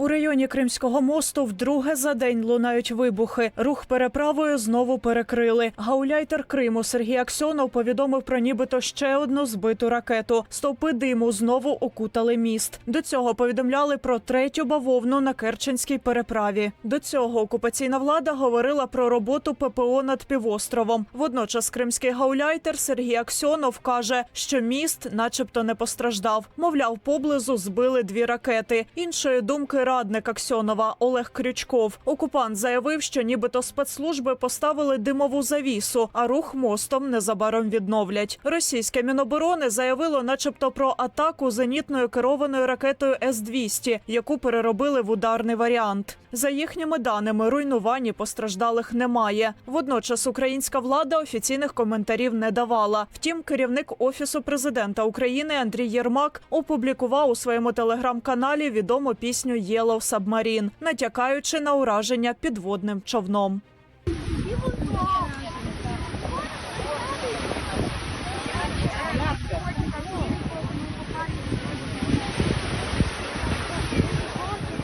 У районі Кримського мосту вдруге за день лунають вибухи. Рух переправою знову перекрили. Гауляйтер Криму Сергій Аксьонов повідомив про нібито ще одну збиту ракету. Стовпи диму знову окутали міст. До цього повідомляли про третю бавовну на Керченській переправі. До цього окупаційна влада говорила про роботу ППО над півостровом. Водночас кримський гауляйтер Сергій Аксьонов каже, що міст, начебто, не постраждав. Мовляв, поблизу збили дві ракети. Іншої думки радник Аксьонова Олег Крючков. Окупант заявив, що нібито спецслужби поставили димову завісу, а рух мостом незабаром відновлять. Російське міноборони заявило, начебто, про атаку зенітною керованою ракетою С-200, яку переробили в ударний варіант. За їхніми даними, руйнувань постраждалих немає. Водночас українська влада офіційних коментарів не давала. Втім, керівник офісу президента України Андрій Єрмак опублікував у своєму телеграм-каналі відому пісню «Yellow Submarine», натякаючи на ураження підводним човном.